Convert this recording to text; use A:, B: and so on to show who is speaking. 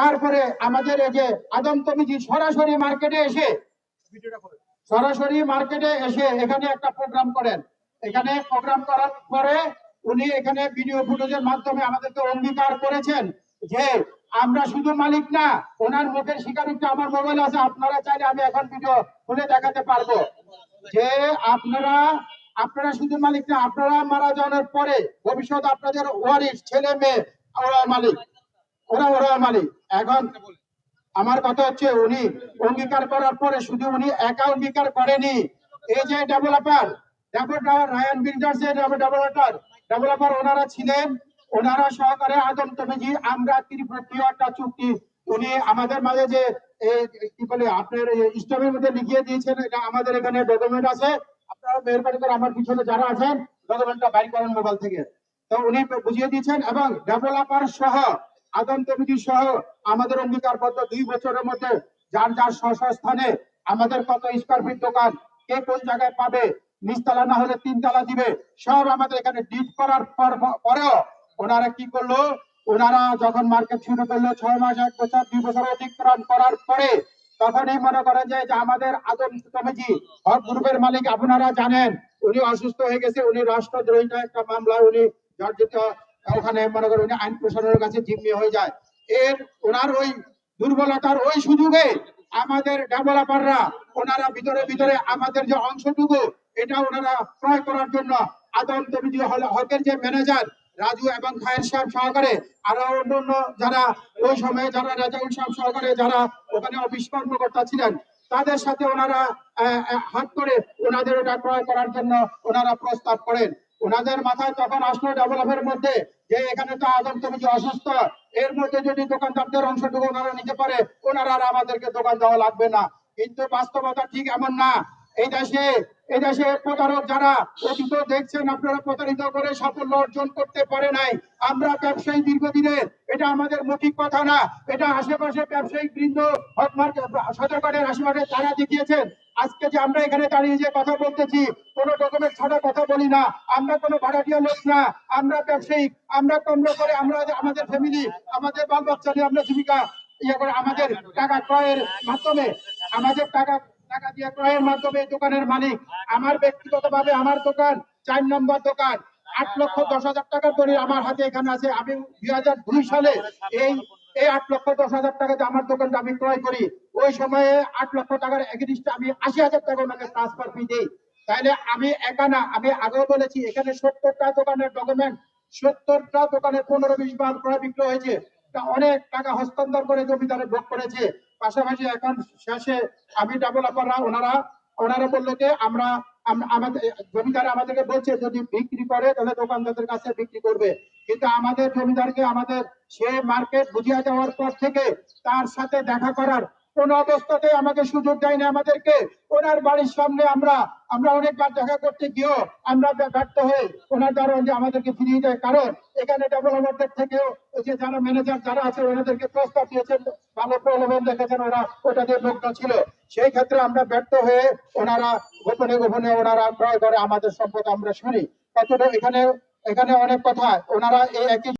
A: তারপরে আমাদের এই যে আদম কমিটি সরাসরি মার্কেটে এসে সরাসরি মার্কেটে এসে এখানে একটা প্রোগ্রাম করেন। এখানে প্রোগ্রাম করার পরে উনি এখানে ভিডিও ফুটেজের মাধ্যমে আমাদেরকে অঙ্গীকার করেছেন যে আমরা শুধু মালিক না ওনার মুখের স্বীকারোক্তি আমার মোবাইল আছে আপনারা চাইলে আমি এখন ভিডিও খুলে দেখাতে পারব। যে আপনারা আপনারা শুধু মালিক না আপনারা মারা যাওয়ার পরে ভবিষ্যৎ আপনাদের ওয়ারিস ছেলে মেয়ে ওরা মালিক। ওরা ওরা মালিক। এখন আমার কথা হচ্ছে উনি অঙ্গীকার করার পরে শুধু উনি একা অঙ্গীকার করেনি। এই যে ডেভেলপার চুক্তি উনি আমাদের মাঝে যে কি বলে, আপনার মধ্যে লিখিয়ে দিয়েছেন, এটা আমাদের এখানে আছে। আমার পিছনে যারা আছেন ডকুমেন্টটা বাইর করেন মোবাইল থেকে। তো উনি বুঝিয়ে দিয়েছেন এবং ডেভেলপার সহ আদম কমিটি সহ আমাদের অঙ্গীকারবদ্ধ দুই বছরের মধ্যে যার যার স্থানে আমাদের কত স্কোয়ার ফিট দোকান, কে কোন জায়গায় পাবে, নিচতলা না হলে তিনতলা দিবে, সব আমাদের এখানে ডিট করার পরেও ওনারা কি করল? ওনারা যখন মার্কেট শুরু করল ছয় মাস, এক বছর, দুই বছর অতিক্রম করার পরে তখনই মনে করেন যে আমাদের আদম কমিটি হক গ্রুপের মালিক আপনারা জানেন, উনি অসুস্থ হয়ে গেছে, উনি রাষ্ট্রদ্রোহিতা একটা মামলায় উনি জর্জিত ওখানে মনে করেন উনি আইন প্রশাসনের কাছে জিম্মি হয়ে যায়। এর ওনার ওই দুর্বলতার ওই সুযোগে আমাদের ডেভেলপাররা ওনারা ভিতরে ভিতরে আমাদের যে অংশটুকু, এটা ওনারা ক্রয় করার জন্য আদম হল হকের যে ম্যানেজার রাজু এবং খায়ের সাহেব সহকারে, আরও অন্যান্য যারা ওই সময়ে যারা রাজাউল সাহেব সহকারে যারা ওখানে অফিস কর্মকর্তা ছিলেন, তাদের সাথে ওনারা হাত করে ওনাদের ওটা ক্রয় করার জন্য ওনারা প্রস্তাব করেন। ওনাদের মাথায় তখন আসলো ডেভেলপের মধ্যে যে এখানে তো আদম তুমি যে অসুস্থ। এর মধ্যে যদি দোকানদারদের অংশটুকু ওনারা নিতে পারে, ওনারা আর আমাদেরকে দোকান দেওয়া লাগবে না। কিন্তু বাস্তবতা ঠিক এমন না। এই দেশে এই দেশে প্রতারক যারা, অতীত দেখছেন আপনারা প্রতারিত করে সাফল্য অর্জন করতে পারে নাই। আমরা ব্যবসায়ী দীর্ঘদিনের, এটা আমাদের মৌখিক কথা না। এটা আশেপাশে ব্যবসায়িক বৃন্দ সদরঘাটের আশেপাশে তারা দেখিয়েছেন। আজকে যে আমরা এখানে দাঁড়িয়ে যে কথা বলতেছি, কোনো ডকুমেন্ট ছাড়া কথা বলি না। আমরা কোনো ভাড়াটিয়া লোক না। আমরা ব্যবসায়ী। আমরা কমলো করে, আমরা আমাদের ফ্যামিলি আমাদের বাল বাচ্চা আমরা জীবিকা ইয়ে করে আমাদের টাকা ক্রয়ের মাধ্যমে, আমাদের টাকা টাকা দিয়ে ক্রয়ের মাধ্যমে দোকানের মালিক। আমার ব্যক্তিগত ভাবে আমার দোকান চার নম্বর দোকান। আট লক্ষ দশ হাজার টাকার দড়ি আমার হাতে এখানে আছে। আমি দুই হাজার দুই সালে এই এই আট লক্ষ দশ হাজার টাকা দিয়ে আমার দোকানটা আমি ক্রয় করি। ওই সময়ে আট লক্ষ টাকার এগেনিস্ট আমি আশি হাজার টাকা ওনাকে ট্রান্সফার ফি দিই। তাইলে আমি একা না, আমি আগেও বলেছি, এখানে সত্তরটা দোকানের ডকুমেন্ট সত্তরটা দোকানে পনেরো বিশ বার ক্রয় বিক্রয় হয়েছে। অনেক টাকা হস্তান্তর করে জমিদারে ভোগ করেছে। পাশাপাশি এখন শেষে আমি ডেভেলপাররা ওনারা ওনারা বলল যে আমরা আমাদের, জমিদার আমাদেরকে বলছে যদি বিক্রি করে তাহলে দোকানদারদের কাছে বিক্রি করবে। কিন্তু আমাদের জমিদারকে আমাদের সে মার্কেট বুঝিয়ে দেওয়ার পর থেকে তার সাথে দেখা করার কোন অবস্থাতে আমাকে সুযোগ দেয়নি আমাদেরকে। ওনার বাড়ির সামনে আমরা আমরা অনেকবার দেখা করতে গিয়েও আমরা ব্যর্থ হয়ে ওনার দ্বারা আমাদেরকে ফিরিয়ে দেয়। কারণ এখানে ডেভেলপারদের থেকেও যে যারা ম্যানেজার যারা আছে, ওনাদেরকে প্রস্তাব দিয়েছেন। ভালো প্রলোভন দেখেছেন ওরা, ওটা দিয়ে মুগ্ধ ছিল। সেই ক্ষেত্রে আমরা ব্যর্থ হয়ে ওনারা গোপনে গোপনে ওনারা ক্রয় করে আমাদের সম্পদ আমরা শুনি। কতটা এখানে এখানে অনেক কথা। ওনারা এই একই